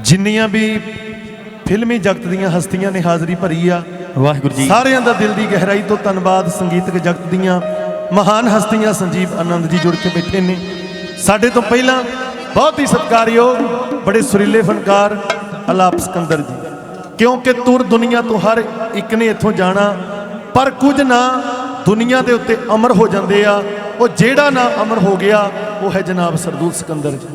ਜਿੰਨੀਆਂ ਵੀ ਫਿਲਮੀ ਜਗਤ ਦੀਆਂ ਹਸਤੀਆਂ ਨੇ ਹਾਜ਼ਰੀ ਭਰੀ ਆ ਵਾਹਿਗੁਰੂ ਜੀ। ਸਾਰਿਆਂ ਦਾ ਦਿਲ ਦੀ ਗਹਿਰਾਈ ਤੋਂ ਧੰਨਵਾਦ ਸੰਗੀਤਕ ਜਗਤ ਦੀਆਂ ਮਹਾਨ ਹਸਤੀਆਂ ਸੰਜੀਵ ਆਨੰਦ ਜੀ ਜੁੜ ਕੇ ਬੈਠੇ ਨੇ। ਸਾਡੇ ਤੋਂ ਪਹਿਲਾਂ ਬਹੁਤ ਹੀ ਸਤਿਕਾਰਯੋਗ ਬੜੇ ਸੁਰੀਲੇ ਫਨਕਾਰ ਅਲਾਪ ਸਿਕੰਦਰ ਜੀ। ਕਿਉਂਕਿ ਤੁਰ ਦੁਨੀਆ ਤੋਂ ਹਰ ਇੱਕ ਨੇ ਇੱਥੋਂ ਜਾਣਾ ਪਰ ਕੁਝ ਨਾ ਦੁਨੀਆ ਦੇ ਉੱਤੇ ਅਮਰ ਹੋ ਜਾਂਦੇ ਆ। ਉਹ ਜਿਹੜਾ ਨਾ ਅਮਰ ਹੋ ਗਿਆ ਉਹ ਹੈ ਜਨਾਬ ਸਰਦੂਲ ਸਿਕੰਦਰ ਜੀ।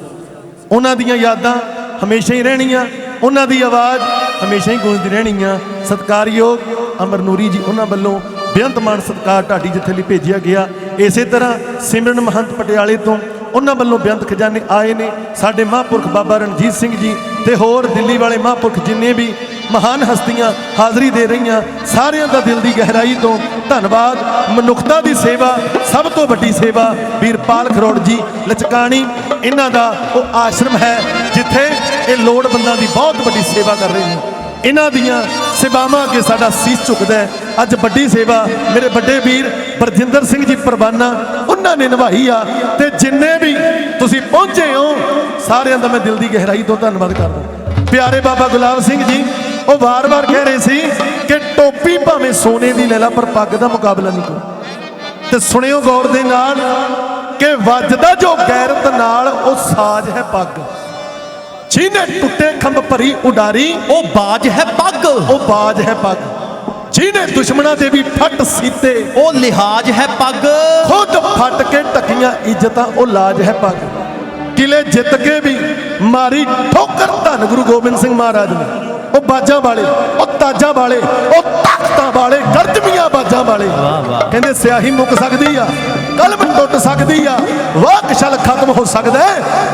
ਉਹਨਾਂ ਦੀਆਂ ਯਾਦਾਂ ਹਮੇਸ਼ਾ ਹੀ ਰਹਿਣੀਆਂ, ਉਹਨਾਂ ਦੀ ਆਵਾਜ਼ ਹਮੇਸ਼ਾ ਹੀ ਗੂੰਜਦੀ ਰਹਿਣੀ ਆ ਸਤਕਾਰਯੋਗ ਅਮਰ ਨੂਰੀ ਜੀ, ਉਹਨਾਂ ਵੱਲੋਂ ਬੇਅੰਤ ਮਾਨ ਸਤਕਾਰ ਢਾਡੀ ਜਿੱਥੇ ਲਈ ਭੇਜਿਆ ਗਿਆ। ਇਸੇ ਤਰ੍ਹਾਂ ਸਿਮਰਨ ਮਹੰਤ ਪਟਿਆਲੇ ਤੋਂ ਉਹਨਾਂ ਵੱਲੋਂ ਬੇਅੰਤ ਖਜ਼ਾਨੇ ਆਏ ਨੇ। ਸਾਡੇ ਮਹਾਂਪੁਰਖ ਬਾਬਾ ਰਣਜੀਤ ਸਿੰਘ ਜੀ ਤੇ ਹੋਰ ਦਿੱਲੀ ਵਾਲੇ ਮਹਾਂਪੁਰਖ ਜਿੰਨੇ ਵੀ ਮਹਾਨ ਹਸਤੀਆਂ ਹਾਜ਼ਰੀ ਦੇ ਰਹੀਆਂ ਸਾਰਿਆਂ ਦਾ ਦਿਲ ਦੀ ਗਹਿਰਾਈ ਤੋਂ ਧੰਨਵਾਦ। ਮਨੁੱਖਤਾ ਦੀ ਸੇਵਾ, ਸਭ ਤੋਂ ਵੱਡੀ ਸੇਵਾ ਵੀਰਪਾਲ ਖਰੋੜ ਜੀ ਲਚਕਾਣੀ। ਇਹਨਾਂ ਦਾ ਉਹ ਆਸ਼ਰਮ ਹੈ ਜਿੱਥੇ ਇਹ ਲੋੜਵੰਦਾਂ ਦੀ ਬਹੁਤ ਵੱਡੀ ਸੇਵਾ ਕਰ ਰਹੇ ਨੇ। ਇਹਨਾਂ ਦੀਆਂ ਸੇਵਾਵਾਂ ਅੱਗੇ ਸਾਡਾ ਸੀਸ ਝੁਕਦਾ ਅੱਜ ਵੱਡੀ ਸੇਵਾ ਮੇਰੇ ਵੱਡੇ ਵੀਰ ਬਰਜਿੰਦਰ ਸਿੰਘ ਜੀ ਪਰਵਾਨਾ, ਉਹਨਾਂ ਨੇ ਨਿਭਾਈ ਆ ਤੇ ਜਿੰਨੇ ਵੀ ਤੁਸੀਂ ਪਹੁੰਚੇ ਹੋ, ਸਾਰਿਆਂ ਦਾ ਮੈਂ ਦਿਲ ਦੀ ਗਹਿਰਾਈ ਤੋਂ ਧੰਨਵਾਦ ਕਰਦਾ। ਪਿਆਰੇ ਬਾਬਾ ਗੁਲਾਬ ਸਿੰਘ ਜੀ ਉਹ ਵਾਰ-ਵਾਰ ਕਹਿ ਰਹੇ ਸੀ ਕਿ ਟੋਪੀ ਭਾਵੇਂ ਸੋਨੇ ਦੀ ਲੈ ਲਾ, ਪਰ ਪੱਗ ਦਾ ਮੁਕਾਬਲਾ ਨਹੀਂ ਕੋਈ ਤੇ ਸੁਣਿਓ ਗੌਰ ਦੇ ਨਾਲ ਕਿ ਵੱਜਦਾ ਜੋ ਗੈਰਤ ਨਾਲ, ਉਹ ਸਾਜ਼ ਹੈ ਪੱਗ। ਜਿਹਨੇ ਟੁੱਟੇ ਖੰਭ ਭਰੀ ਉਡਾਰੀ, ਉਹ ਬਾਜ ਹੈ ਪੱਗ। ਉਹ ਬਾਜ ਹੈ ਪੱਗ। ਜਿਹਨੇ ਦੁਸ਼ਮਣਾਂ ਦੇ ਵੀ ਫੱਟ ਸੀਤੇ, ਉਹ ਲਿਹਾਜ਼ ਹੈ ਪੱਗ। ਖੁਦ ਫੱਟ ਕੇ ਟਕੀਆਂ ਇੱਜ਼ਤਾਂ, ਉਹ ਲਾਜ ਹੈ ਪੱਗ। ਕਿਲੇ ਜਿੱਤ ਕੇ ਵੀ ਮਾਰੀ ਠੋਕਰ ਧੰਨ ਗੁਰੂ ਗੋਬਿੰਦ ਸਿੰਘ ਮਹਾਰਾਜ ਨੇ। ਉਹ ਬਾਜਾਂ ਵਾਲੇ ਉਹ ਤਾਜਾਂ ਵਾਲੇ ਉਹ ਤਖਤਾਂ ਵਾਲੇ ਗਰਜਮੀਆਂ ਬਾਜਾਂ ਵਾਲੇ। ਕਹਿੰਦੇ ਸਿਆਹੀ ਮੁੱਕ ਸਕਦੀ ਆ ਕਲਮ ਟੁੱਟ ਸਕਦੀ ਆ ਵਾਕ ਛਲ ਖਤਮ ਹੋ ਸਕਦਾ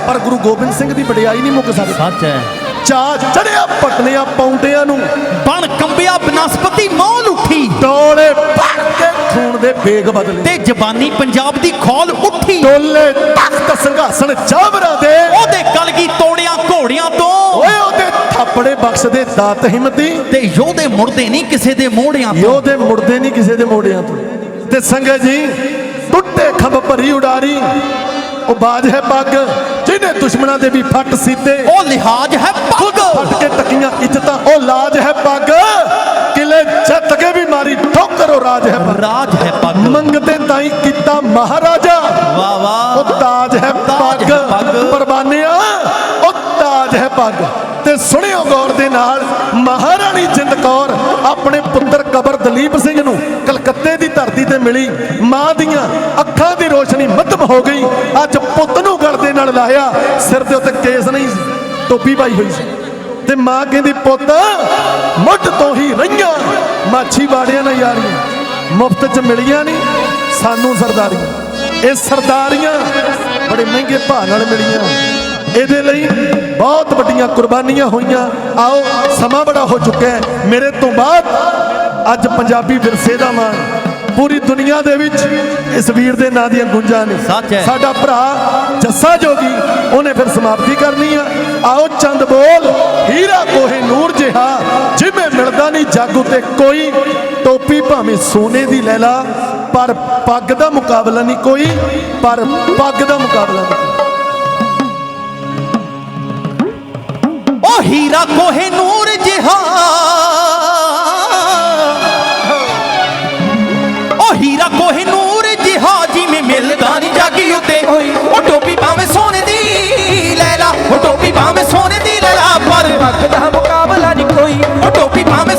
ਪਰ ਗੁਰੂ ਗੋਬਿੰਦ ਸਿੰਘ ਦੀ ਵਡਿਆਈ ਨਹੀਂ ਮੁੱਕ ਸਕਦੀ। ਸੱਚ ਹੈ। ਚਾ ਚੜਿਆ ਪਟਨਿਆਂ ਪੌਂਡਿਆਂ ਨੂੰ। ਬਣ ਕੰਬਿਆ ਬਨਸਪਤੀ ਮੌਲ ਉੱਠੀ। ਡੋਲੇ ਭਰ ਕੇ ਖੂਨ ਦੇ ਬੇਗ ਬਦਲੇ। ਤੇ ਜ਼ਬਾਨੀ ਪੰਜਾਬ ਦੀ ਖੋਲ ਉੱਠੀ। ਡੋਲੇ ਤਖਤ ਸਿੰਘਾਸਣ ਜਾਵਰਾਂ ਦੇ। ਉਹਦੇ ਕਲਗੀ ਤੋੜਿਆ ਘੋੜਿਆਂ ਤੋਂ ਓਏ ਉਹਦੇ ਥਾਪੜੇ ਬਖਸ਼ਦੇ ਦਾਤ ਹਿੰਮਤੀ। ਤੇ ਯੋਧੇ ਮੁੜਦੇ ਨਹੀਂ ਕਿਸੇ ਦੇ ਮੋੜਿਆਂ ਤੋਂ। ਯੋਧੇ ਮੁੜਦੇ ਨਹੀਂ ਕਿਸੇ ਦੇ ਮੋੜਿਆਂ ਤੋਂ। ਤੇ ਸੰਗਤ ਜੀ ਟੁੱਟੇ ਖੰਭ ਭਰੀ ਉਡਾਰੀ ਉਹ ਬਾਜ ਹੈ ਪੱਗ ਜਿਹਨੇ ਦੁਸ਼ਮਣਾਂ ਦੇ ਵੀ ਫੱਟ ਸੀਤੇ। ਉਹ ਲਿਹਾਜ਼ ਹੈ ਪੱਗ। ਫੱਟ ਕੇ ਟਕੀਆਂ ਇੱਜ਼ਤਾਂ ਉਹ ਲਾਜ ਹੈ ਪੱਗ। ਕਿਲੇ ਛੱਤ ਕੇ ਵੀ ਮਾਰੀ ਠੋਕਰ ਉਹ ਰਾਜ ਹੈ ਰਾਜ ਹੈ ਪੱਗ। ਮੰਗਤੇ ਤਾਈ ਕੀਤਾ ਮਹਾਰਾਜਾ। ਵਾਹ ਵਾਹ। ਉਹ ਤਾਜ ਹੈ ਪੱਗ। ਤੇ ਸੁਣਿਓ ਗੌਰ ਦੇ ਨਾਲ, ਮਹਾਰਾਣੀ ਜਿੰਦ ਕੌਰ ਆਪਣੇ ਪੁੱਤਰ ਕਬਰ ਦਲੀਪ ਸਿੰਘ ਨੂੰ ਕਲਕੱਤੇ ਦੀ ਧਰਤੀ ਤੇ ਮਿਲੀ। ਮਾਂ ਦੀਆਂ ਅੱਖਾਂ ਦੀ ਰੋਸ਼ਨੀ ਮੱਧਮ ਹੋ ਗਈ। ਅੱਜ ਪੁੱਤ ਨੂੰ ਗਲ ਦੇ ਨਾਲ ਲਾਇਆ, ਸਿਰ ਦੇ ਉੱਤੇ ਕੇਸ ਨਹੀਂ ਸੀ, ਟੋਪੀ ਪਾਈ ਹੋਈ ਸੀ। ਤੇ ਮਾਂ ਕਹਿੰਦੀ, ਪੁੱਤ, ਮੁੱਢ ਤੋਂ ਹੀ ਰਹੀਆਂ। ਮਾਛੀ ਬਾੜਿਆਂ ਨਾਲ ਯਾਰੀਆਂ। ਮੁਫਤ ਚ ਮਿਲੀਆਂ ਨਹੀਂ, ਸਾਨੂੰ ਸਰਦਾਰੀਆਂ। ਇਹ ਸਰਦਾਰੀਆਂ ਬੜੇ ਮਹਿੰਗੇ ਭਾਅ ਨਾਲ ਮਿਲੀਆਂ ਇਹਦੇ ਲਈ ਬਹੁਤ ਵੱਡੀਆਂ ਕੁਰਬਾਨੀਆਂ ਹੋਈਆਂ। ਆਓ ਸਮਾਂ ਬੜਾ ਹੋ ਚੁੱਕਾ ਹੈ। ਮੇਰੇ ਤੋਂ ਬਾਅਦ ਅੱਜ ਪੰਜਾਬੀ ਵਿਰਸੇ ਦਾ ਮਾਣ। ਪੂਰੀ ਦੁਨੀਆ ਦੇ ਵਿੱਚ ਇਸ ਵੀਰ ਦੇ ਨਾਂ ਦੀਆਂ ਗੁੰਜਾਂ ਨੇ। ਸਾਡਾ ਭਰਾ ਜੱਸਾ ਜੋਗੀ ਉਹਨੇ ਫਿਰ ਸਮਾਪਤੀ ਕਰਨੀ ਆ। ਆਓ ਚੰਦ ਬੋਲ ਹੀਰਾ ਕੋਹੇ ਨੂਰ ਜਿਹਾ ਜਿਵੇਂ ਮਿਲਦਾ ਨਹੀਂ ਜੱਗ ਉਤੇ ਕੋਈ। ਟੋਪੀ ਭਾਵੇਂ ਸੋਨੇ ਦੀ ਲੈ ਲਾ ਪਰ ਪੱਗ ਦਾ ਮੁਕਾਬਲਾ ਨਹੀਂ ਕੋਈ ਪਰ ਪੱਗ ਦਾ ਮੁਕਾਬਲਾ ਨਹੀਂ ਹੀਰਾ ਕੋਹੇ ਨੂਰ ਜਿਹਾ। ਉਹ ਹੀਰਾ ਕੋਹੇ ਨੂਰ ਜਿਹਾ, ਜਿਵੇਂ ਮਿਲਦਾ ਨਹੀਂ ਜਾਗੀ ਉਤੇ। ਉਹ ਟੋਪੀ ਭਾਵੇਂ ਸੋਨੇ ਦੀ ਲੈ ਲਾ, ਉਹ ਟੋਪੀ ਭਾਵੇਂ ਸੋਨੇ ਦੀ ਲੈ ਲਾ, ਪਰ ਪੱਗ ਦਾ ਮੁਕਾਬਲਾ ਨਹੀਂ ਕੋਈ। ਉਹ ਟੋਪੀ ਭਾਵੇਂ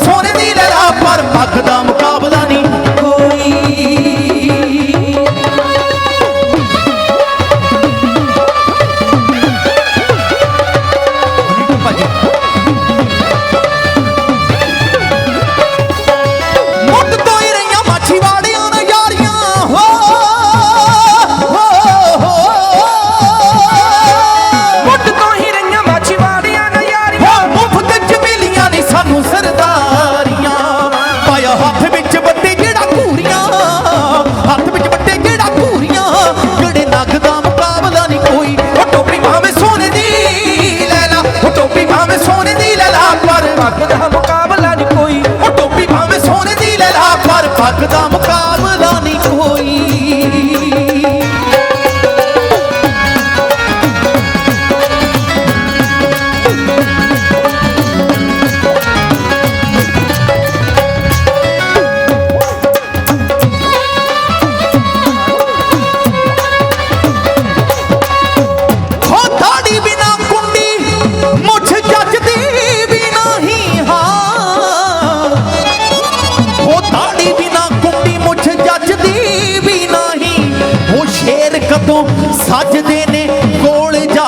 ਕਦੋਂ ਸੱਜਦੇ ਨੇ ਕੋਲ ਜਾ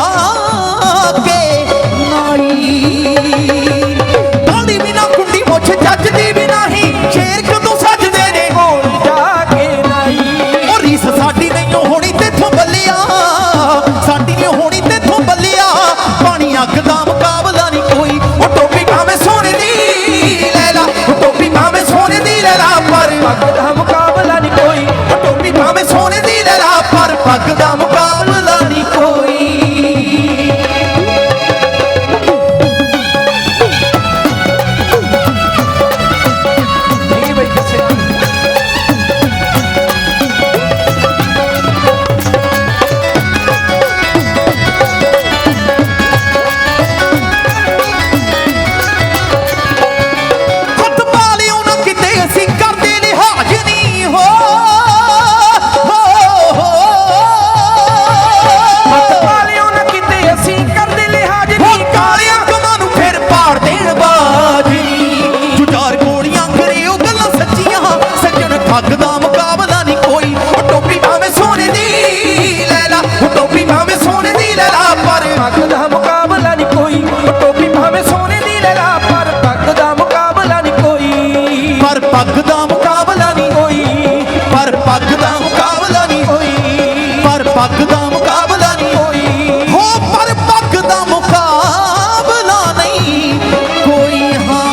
ਪੱਗ ਦਾ ਮੁਕਾਬਲਾ ਨਹੀਂ ਹੋਈ ਹੋ ਪਰ ਪੱਗ ਦਾ ਮੁਕਾਬਲਾ ਨਹੀਂ ਕੋਈ ਹਾਂ।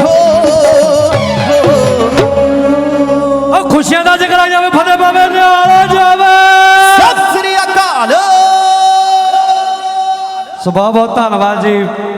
ਹੋ ਹੋ। ਉਹ ਖੁਸ਼ੀਆਂ ਦਾ ਜ਼ਿਕਰ ਆ ਜਾਵੇ ਫਤਿਹ ਪਾਵੇ ਨਿਹਾਲ ਜਾਵੇ। ਸਤਿ ਸ੍ਰੀ ਅਕਾਲ। ਸੁਭਾ ਬਹੁਤ ਧੰਨਵਾਦ ਜੀ।